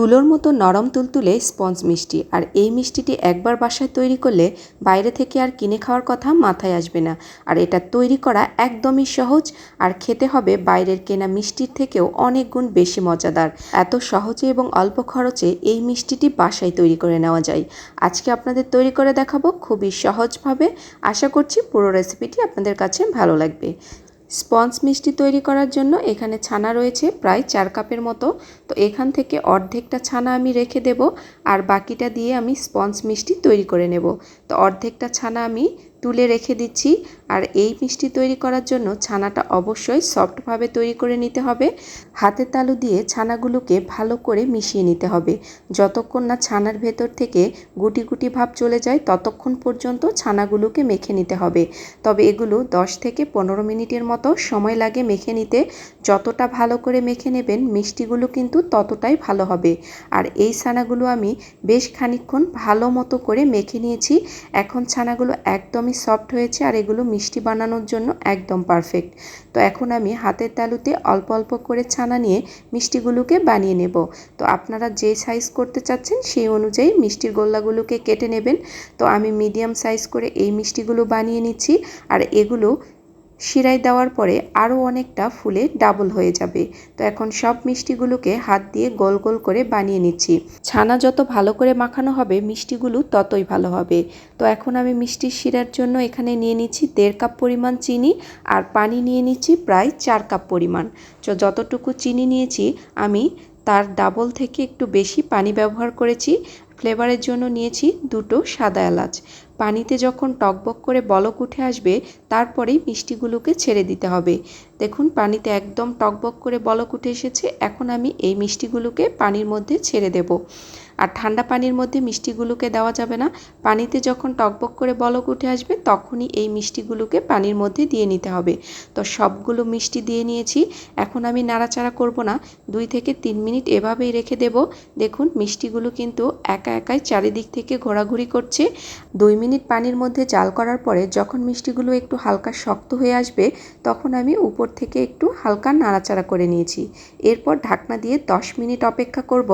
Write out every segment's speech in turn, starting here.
তুলোর মতো নরম তুলতুলে স্পঞ্জ মিষ্টি। আর এই মিষ্টিটি একবার বাসায় তৈরি করলে বাইরে থেকে আর কিনে খাওয়ার কথা মাথায় আসবে না। আর এটা তৈরি করা একদমই সহজ। আর খেতে হবে বাইরের কেনা মিষ্টির থেকেও অনেক গুণ বেশি মজাদার। এত সহজে এবং অল্প খরচে এই মিষ্টিটি বাসায় তৈরি করে নেওয়া যায়। আজকে আপনাদের তৈরি করে দেখাবো খুবই সহজভাবে। আশা করছি পুরো রেসিপিটি আপনাদের কাছে ভালো লাগবে। স্পঞ্জ মিষ্টি তৈরি করার জন্য এখানে ছানা রয়েছে, প্রায় চার কাপের মতো। তো এখান থেকে অর্ধেকটা ছানা আমি রেখে দেব, আর বাকিটা দিয়ে আমি স্পঞ্জ মিষ্টি তৈরি করে নেব। তো অর্ধেকটা ছানা আমি তুলে রেখে দিচ্ছি। আর এই মিষ্টি তৈরি করার জন্য ছানাটা অবশ্যই সফটভাবে তৈরি করে নিতে হবে। হাতের তালু দিয়ে ছানাগুলোকে ভালো করে মিশিয়ে নিতে হবে। যতক্ষণ না ছানার ভেতর থেকে গুটি গুটি ভাব চলে যায়, ততক্ষণ পর্যন্ত ছানাগুলোকে মেখে নিতে হবে। তবে এগুলো 10 থেকে পনেরো মিনিটের মতো সময় লাগে মেখে নিতে। যতটা ভালো করে মেখে নেবেন, মিষ্টিগুলো কিন্তু ততটাই ভালো হবে। আর এই ছানাগুলো আমি বেশ খানিক্ষণ ভালো মতো করে মেখে নিয়েছি। এখন ছানাগুলো একদমই একদমই সফট হয়েছে আর এগুলো মিষ্টি বানানোর জন্য একদম পারফেক্ট তো এখন আমি হাতের তালুতে অল্প অল্প করে ছানা নিয়ে মিষ্টিগুলোকে বানিয়ে নেব। তো আপনারা যে সাইজ করতে চাচ্ছেন সেই অনুযায়ী মিষ্টির গোল্লাগুলোকে কেটে নেবেন। তো আমি মিডিয়াম সাইজ করে এই মিষ্টিগুলো বানিয়ে নিচ্ছি আর এগুলো শিরাই দেওয়ার পরে আরও অনেকটা ফুলে ডাবল হয়ে যাবে। তো এখন সব মিষ্টিগুলোকে হাত দিয়ে গোল গোল করে বানিয়ে নিচ্ছি। ছানা যত ভালো করে মাখানো হবে, মিষ্টিগুলো ততই ভালো হবে। তো এখন আমি মিষ্টির শিরার জন্য এখানে নিয়ে নিচ্ছি দেড় কাপ পরিমাণ চিনি আর পানি নিয়ে নিচ্ছি প্রায় চার কাপ পরিমাণ। তো যতটুকু চিনি নিয়েছি, আমি তার ডাবল থেকে একটু বেশি পানি ব্যবহার করেছি। ফ্লেভারের জন্য নিয়েছি দুটো সাদা এলাচ। পানিতে যখন টকবক করে বলক উঠে আসবে, তারপরেই মিষ্টিগুলোকে ছেড়ে দিতে হবে। দেখুন, পানিতে একদম টকবক করে বলক উঠে এসেছে, এখন আমি এই মিষ্টিগুলোকে পানির মধ্যে ছেড়ে দেব। আর ঠান্ডা পানির মধ্যে মিষ্টিগুলোকে দেওয়া যাবে না। পানিতে যখন টকবক করে বলক উঠে আসবে, তখনই এই মিষ্টিগুলোকে পানির মধ্যে দিয়ে নিতে হবে। তো সবগুলো মিষ্টি দিয়ে নিয়েছি। এখন আমি নাড়াচাড়া করব না। দুই থেকে তিন মিনিট এভাবেই রেখে দেব। দেখুন, মিষ্টিগুলো কিন্তু একা একাই চারিদিক থেকে ঘোরাঘুরি করছে। দুই মিনিট পানির মধ্যে জাল করার পরে যখন মিষ্টিগুলো একটু হালকা শক্ত হয়ে আসবে, তখন আমি উপর থেকে একটু হালকা নাড়াচাড়া করে নিয়েছি। এরপর ঢাকনা দিয়ে দশ মিনিট অপেক্ষা করব।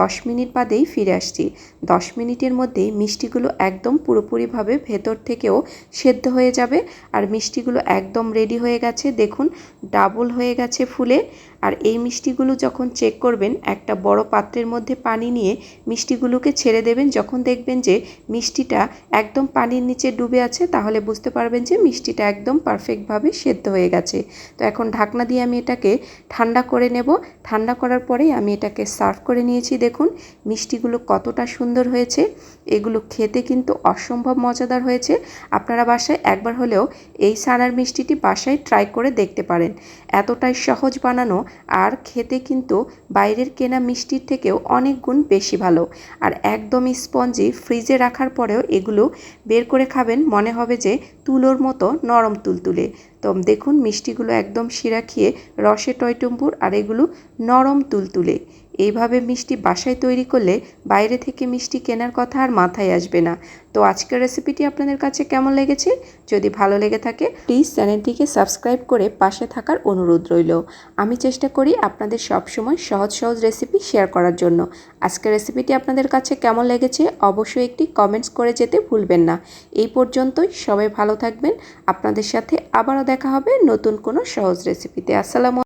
দশ মিনিট বাদেই ফিরে আসছি। দশ মিনিটের মধ্যেই মিষ্টিগুলো একদম পুরোপুরিভাবে ভেতর থেকেও সেদ্ধ হয়ে যাবে আর মিষ্টিগুলো একদম রেডি হয়ে গেছে। দেখুন ডাবল হয়ে গেছে ফুলে। আর এই মিষ্টিগুলো যখন চেক করবেন, একটা বড় পাত্রের মধ্যে পানি নিয়ে মিষ্টিগুলোকে ছেড়ে দেবেন। যখন দেখবেন যে মিষ্টিটা একদম পানির নিচে ডুবে আছে, তাহলে বুঝতে পারবেন যে মিষ্টিটা একদম পারফেক্টভাবে সেদ্ধ হয়ে গেছে। তো এখন ঢাকনা দিয়ে আমি এটাকে ঠান্ডা করে নেব। ঠান্ডা করার পরেই আমি এটাকে সার্ভ করে নিয়েছি। দেখুন মিষ্টিগুলো কতটা সুন্দর হয়েছে, এগুলো খেতে কিন্তু অসম্ভব মজাদার হয়েছে। আপনারা বাসায় একবার হলেও এই সানার মিষ্টিটি বাসায় ট্রাই করে দেখতে পারেন। এতটাই সহজ বানানো আর খেতে কিন্তু বাইরের কেনা মিষ্টির থেকেও অনেক গুণ বেশি ভালো। আর একদমই স্পঞ্জি ফ্রিজে রাখার পরেও এগুলো বের করে খাবেন, মনে হবে যে তুলোর মতো নরম তুলতুলে। তো দেখুন, মিষ্টিগুলো একদম শিরা খেয়ে রসে টয়টম্বুর আর এগুলো নরম তুলতুলে। এইভাবে মিষ্টি বাসায় তৈরি করলে বাইরে থেকে মিষ্টি কেনার কথা আর মাথায় আসবে না। তো আজকের রেসিপিটি আপনাদের কাছে কেমন লেগেছে? যদি ভালো লেগে থাকে প্লিজ চ্যানেলটিকে সাবস্ক্রাইব করে পাশে থাকার অনুরোধ রইল। আমি চেষ্টা করি আপনাদের সবসময় সহজ সহজ রেসিপি শেয়ার করার জন্য। আজকের রেসিপিটি আপনাদের কাছে কেমন লেগেছে? অবশ্যই একটি কমেন্টস করে যেতে ভুলবেন না। এই পর্যন্তই। সবাই ভালো থাকবেন। আপনাদের সাথে আবারও দেখা হবে নতুন কোনো সহজ রেসিপিতে আসসালামু